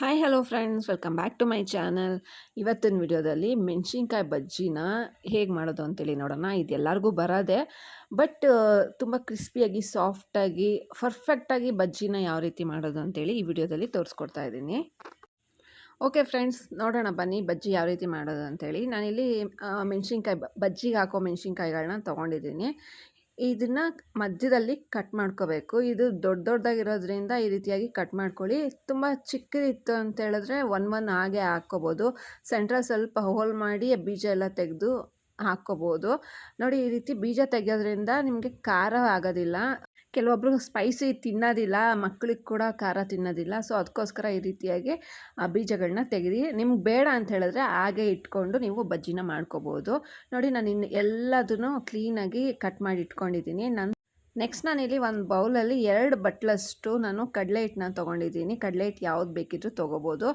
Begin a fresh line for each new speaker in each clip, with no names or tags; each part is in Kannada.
Hi hello friends welcome back to my channel ಇವತ್ತಿನ ವಿಡಿಯೋದಲ್ಲಿ ಮೆಣಸಿನ್ಕಾಯಿ ಬಜ್ಜಿನ ಹೇಗೆ ಮಾಡೋದು ಅಂತೇಳಿ ನೋಡೋಣ. ಇದು ಎಲ್ಲರಿಗೂ ಬರೋದೆ, ಬಟ್ ತುಂಬ ಕ್ರಿಸ್ಪಿಯಾಗಿ, ಸಾಫ್ಟಾಗಿ, ಪರ್ಫೆಕ್ಟಾಗಿ ಬಜ್ಜಿನ ಯಾವ ರೀತಿ ಮಾಡೋದು ಅಂತೇಳಿ ಈ ವಿಡಿಯೋದಲ್ಲಿ ತೋರಿಸ್ಕೊಡ್ತಾ ಇದ್ದೀನಿ. ಓಕೆ ಫ್ರೆಂಡ್ಸ್ ನೋಡೋಣ ಬನ್ನಿ ಬಜ್ಜಿ ಯಾವ ರೀತಿ ಮಾಡೋದು ಅಂತೇಳಿ. ನಾನಿಲ್ಲಿ ಮೆಣಸಿನ್ಕಾಯಿ ಬಜ್ಜಿಗೆ ಹಾಕೋ ಮೆಣಸಿನ್ಕಾಯಿಗಳನ್ನ ತೊಗೊಂಡಿದ್ದೀನಿ. ಇದನ್ನು ಮಧ್ಯದಲ್ಲಿ ಕಟ್ ಮಾಡ್ಕೋಬೇಕು. ಇದು ದೊಡ್ಡ ದೊಡ್ಡದಾಗಿರೋದ್ರಿಂದ ಈ ರೀತಿಯಾಗಿ ಕಟ್ ಮಾಡ್ಕೊಳ್ಳಿ. ತುಂಬ ಚಿಕ್ಕದಿತ್ತು ಅಂತ ಹೇಳಿದ್ರೆ ಒನ್ ಒನ್ ಹಾಗೆ ಹಾಕ್ಕೋಬೋದು. ಸೆಂಟ್ರಲ್ ಸ್ವಲ್ಪ ಹೋಲ್ ಮಾಡಿ ಬೀಜ ಎಲ್ಲ ತೆಗೆದು ಹಾಕ್ಕೋಬೋದು. ನೋಡಿ ಈ ರೀತಿ ಬೀಜ ತೆಗೆಯೋದ್ರಿಂದ ನಿಮಗೆ ಖಾರ ಆಗೋದಿಲ್ಲ. ಕೆಲವೊಬ್ರು ಸ್ಪೈಸಿ ತಿನ್ನೋದಿಲ್ಲ ಮಕ್ಕಳಿಗೆ ಕೂಡ ಖಾರ ತಿನ್ನೋದಿಲ್ಲ. ಸೊ ಅದಕ್ಕೋಸ್ಕರ ಈ ರೀತಿಯಾಗಿ ಆ ಬೀಜಗಳನ್ನ ತೆಗೆದು ನಿಮ್ಗೆ ಬೇಡ ಅಂತ ಹೇಳಿದ್ರೆ ಹಾಗೆ ಇಟ್ಕೊಂಡು ನೀವು ಬಜ್ಜಿನ ಮಾಡ್ಕೋಬೋದು. ನೋಡಿ ನಾನು ಇನ್ನು ಎಲ್ಲದನ್ನು ಕ್ಲೀನಾಗಿ ಕಟ್ ಮಾಡಿ ಇಟ್ಕೊಂಡಿದ್ದೀನಿ. ನನ್ನ ನೆಕ್ಸ್ಟ್ ನಾನಿಲ್ಲಿ ಒಂದು ಬೌಲಲ್ಲಿ ಎರಡು ಬಟ್ಲಷ್ಟು ನಾನು ಕಡಲೆ ಹಿಟ್ಟನ್ನ ತೊಗೊಂಡಿದ್ದೀನಿ. ಕಡಲೆ ಹಿಟ್ಟು ಯಾವ್ದು ಬೇಕಿದ್ರೂ ತೊಗೋಬೋದು.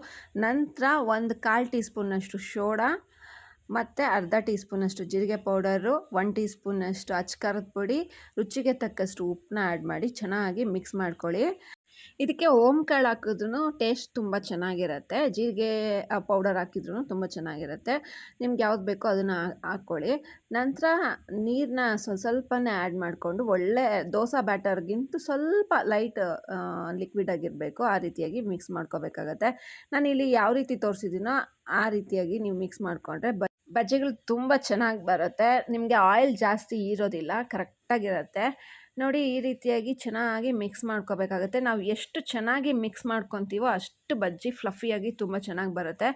ನಂತರ ಒಂದು ಕಾಲು ಟೀ ಸ್ಪೂನಷ್ಟು ಶೋಡಾ ಮತ್ತು ಅರ್ಧ ಟೀ ಸ್ಪೂನಷ್ಟು ಜೀರಿಗೆ ಪೌಡರು ಒನ್ ಟೀ ಸ್ಪೂನಷ್ಟು ಅಚ್ಕಾರದ ಪುಡಿ, ರುಚಿಗೆ ತಕ್ಕಷ್ಟು ಉಪ್ಪನ್ನ ಆ್ಯಡ್ ಮಾಡಿ ಚೆನ್ನಾಗಿ ಮಿಕ್ಸ್ ಮಾಡ್ಕೊಳ್ಳಿ. ಇದಕ್ಕೆ ಓಮ್ ಕಾಳು ಹಾಕಿದ್ರೂ ಟೇಸ್ಟ್ ತುಂಬ ಚೆನ್ನಾಗಿರುತ್ತೆ. ಜೀರಿಗೆ ಪೌಡರ್ ಹಾಕಿದ್ರೂ ತುಂಬ ಚೆನ್ನಾಗಿರುತ್ತೆ. ನಿಮ್ಗೆ ಯಾವ್ದು ಬೇಕೋ ಅದನ್ನು ಹಾಕ್ಕೊಳ್ಳಿ. ನಂತರ ನೀರನ್ನ ಸ್ವಲ್ಪ ಸ್ವಲ್ಪನೇ ಆ್ಯಡ್ ಮಾಡಿಕೊಂಡು ಒಳ್ಳೆ ದೋಸೆ ಬ್ಯಾಟರ್ಗಿಂತ ಸ್ವಲ್ಪ ಲೈಟ್ ಲಿಕ್ವಿಡ್ ಆಗಿರಬೇಕು. ಆ ರೀತಿಯಾಗಿ ಮಿಕ್ಸ್ ಮಾಡ್ಕೋಬೇಕಾಗತ್ತೆ. ನಾನು ಇಲ್ಲಿ ಯಾವ ರೀತಿ ತೋರಿಸಿದ್ದೀನೋ ಆ ರೀತಿಯಾಗಿ ನೀವು ಮಿಕ್ಸ್ ಮಾಡಿಕೊಂಡ್ರೆ ಬಜ್ಜಿಗಳು ತುಂಬ ಚೆನ್ನಾಗಿ ಬರುತ್ತೆ. ನಿಮಗೆ ಆಯಿಲ್ ಜಾಸ್ತಿ ಇರೋದಿಲ್ಲ ಕರೆಕ್ಟಾಗಿರುತ್ತೆ ನೋಡಿ ಈ ರೀತಿಯಾಗಿ ಚೆನ್ನಾಗಿ ಮಿಕ್ಸ್ ಮಾಡ್ಕೋಬೇಕಾಗುತ್ತೆ. ನಾವು ಎಷ್ಟು ಚೆನ್ನಾಗಿ ಮಿಕ್ಸ್ ಮಾಡ್ಕೊತೀವೋ ಅಷ್ಟು ಬಜ್ಜಿ ಫ್ಲಫಿಯಾಗಿ ತುಂಬ ಚೆನ್ನಾಗಿ ಬರುತ್ತೆ.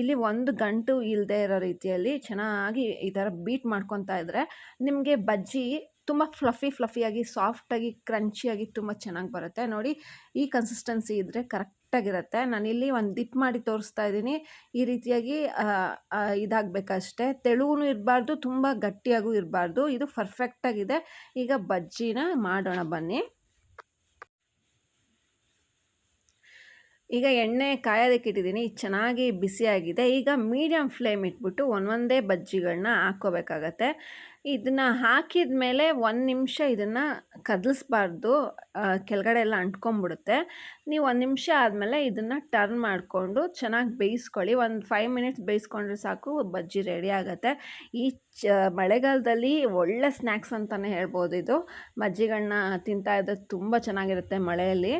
ಇಲ್ಲಿ ಒಂದು ಗಂಟು ಇಲ್ಲದೆ ಇರೋ ರೀತಿಯಲ್ಲಿ ಚೆನ್ನಾಗಿ ಈ ಥರ ಬೀಟ್ ಮಾಡ್ಕೊತಾ ಇದ್ದರೆ ನಿಮಗೆ ಬಜ್ಜಿ ತುಂಬ ಫ್ಲಫಿ ಫ್ಲಫಿಯಾಗಿ ಸಾಫ್ಟಾಗಿ ಕ್ರಂಚಿಯಾಗಿ ತುಂಬ ಚೆನ್ನಾಗಿ ಬರುತ್ತೆ. ನೋಡಿ ಈ ಕನ್ಸಿಸ್ಟೆನ್ಸಿ ಇದ್ದರೆ ಕರೆಕ್ಟಾಗಿರುತ್ತೆ. ನಾನಿಲ್ಲಿ ಒಂದು ದಿಪ್ ಮಾಡಿ ತೋರಿಸ್ತಾ ಇದ್ದೀನಿ. ಈ ರೀತಿಯಾಗಿ ಇದಾಗಬೇಕಷ್ಟೇ. ತೆಳುವೂ ಇರಬಾರ್ದು, ತುಂಬ ಗಟ್ಟಿಯಾಗೂ ಇರಬಾರ್ದು. ಇದು ಪರ್ಫೆಕ್ಟಾಗಿದೆ. ಈಗ ಬಜ್ಜಿನ ಮಾಡೋಣ ಬನ್ನಿ. ಈಗ ಎಣ್ಣೆ ಕಾಯೋದಕ್ಕೆ ಇಟ್ಟಿದ್ದೀನಿ. ಚೆನ್ನಾಗಿ ಬಿಸಿಯಾಗಿದೆ. ಈಗ ಮೀಡಿಯಮ್ ಫ್ಲೇಮ್ ಇಟ್ಬಿಟ್ಟು ಒಂದೊಂದೇ ಬಜ್ಜಿಗಳನ್ನ ಹಾಕ್ಕೋಬೇಕಾಗತ್ತೆ. ಇದನ್ನು ಹಾಕಿದ ಮೇಲೆ ಒಂದು ನಿಮಿಷ ಇದನ್ನು ಕದಲಿಸ್ಬಾರ್ದು. ಕೆಳಗಡೆ ಎಲ್ಲ ಅಂಟ್ಕೊಂಬಿಡುತ್ತೆ ನೀವು ಒಂದು ನಿಮಿಷ ಆದಮೇಲೆ ಇದನ್ನು ಟರ್ನ್ ಮಾಡಿಕೊಂಡು ಚೆನ್ನಾಗಿ ಬೇಯಿಸ್ಕೊಳ್ಳಿ. ಒಂದು ಫೈವ್ ಮಿನಿಟ್ಸ್ ಬೇಯಿಸ್ಕೊಂಡ್ರೆ ಸಾಕು, ಬಜ್ಜಿ ರೆಡಿ ಆಗುತ್ತೆ. ಈ ಚ, ಮಳೆಗಾಲದಲ್ಲಿ ಒಳ್ಳೆ ಸ್ನ್ಯಾಕ್ಸ್ ಅಂತಲೇ ಹೇಳ್ಬೋದು ಇದು. ಬಜ್ಜಿಗಳನ್ನ ತಿಂತಾ ಇದ್ದರೆ ತುಂಬ ಚೆನ್ನಾಗಿರುತ್ತೆ ಮಳೆಯಲ್ಲಿ.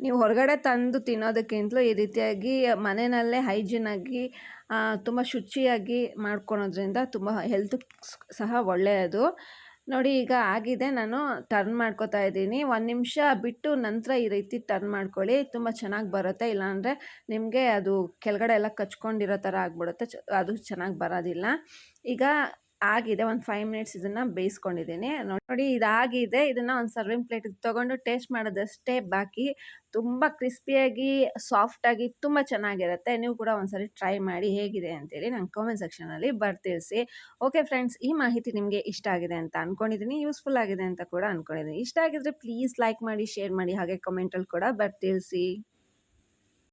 ನೀವು ಹೊರಗಡೆ ತಂದು ತಿನ್ನೋದಕ್ಕಿಂತಲೂ ಈ ರೀತಿಯಾಗಿ ಮನೆಯಲ್ಲೇ ಹೈಜಿನಾಗಿ ತುಂಬ ಶುಚಿಯಾಗಿ ಮಾಡ್ಕೊಳೋದ್ರಿಂದ ತುಂಬ ಹೆಲ್ತ್ ಸಹ ಒಳ್ಳೆಯದು. ನೋಡಿ, ಈಗ ಆಗಿದೆ. ನಾನು ಟರ್ನ್ ಮಾಡ್ಕೋತಾ ಇದ್ದೀನಿ. ಒಂದು ನಿಮಿಷ ಬಿಟ್ಟು ನಂತರ ಈ ರೀತಿ ಟರ್ನ್ ಮಾಡ್ಕೊಳ್ಳಿ. ತುಂಬ ಚೆನ್ನಾಗಿ ಬರುತ್ತೆ. ಇಲ್ಲಾಂದರೆ ನಿಮಗೆ ಅದು ಕೆಳಗಡೆ ಎಲ್ಲ ಕಚ್ಕೊಂಡಿರೋ ಥರ ಆಗಿಬಿಡುತ್ತೆ. ಅದು ಚೆನ್ನಾಗಿ ಬರೋದಿಲ್ಲ. ಈಗ ಆಗಿದೆ, ಒಂದು ಫೈವ್ ಮಿನಿಟ್ಸ್ ಇದನ್ನು ಬೇಯಿಸ್ಕೊಂಡಿದ್ದೀನಿ. ನೋಡಿ ಇದಾಗಿದೆ, ಇದನ್ನು ಒಂದು ಸರ್ವಿಂಗ್ ಪ್ಲೇಟಿಗೆ ತಗೊಂಡು ಟೇಸ್ಟ್ ಮಾಡೋದಷ್ಟೇ ಬಾಕಿ. ತುಂಬ ಕ್ರಿಸ್ಪಿಯಾಗಿ ಸಾಫ್ಟಾಗಿ ತುಂಬ ಚೆನ್ನಾಗಿರುತ್ತೆ. ನೀವು ಕೂಡ ಒಂದ್ಸರಿ ಟ್ರೈ ಮಾಡಿ ಹೇಗಿದೆ ಅಂತೇಳಿ ನಂಗೆ ಕಾಮೆಂಟ್ ಸೆಕ್ಷನಲ್ಲಿ ಬರ್ತಿಳಿಸಿ ಓಕೆ ಫ್ರೆಂಡ್ಸ್ ಈ ಮಾಹಿತಿ ನಿಮಗೆ ಇಷ್ಟ ಆಗಿದೆ ಅಂತ ಅಂದ್ಕೊಂಡಿದ್ದೀನಿ ಯೂಸ್ಫುಲ್ ಆಗಿದೆ ಅಂತ ಕೂಡ ಅಂದ್ಕೊಂಡಿದ್ದೀನಿ ಇಷ್ಟ ಆಗಿದ್ರೆ ಪ್ಲೀಸ್ ಲೈಕ್ ಮಾಡಿ ಶೇರ್ ಮಾಡಿ, ಹಾಗೆ ಕಮೆಂಟಲ್ಲಿ ಕೂಡ ಬರ್ತಿಳಿಸಿ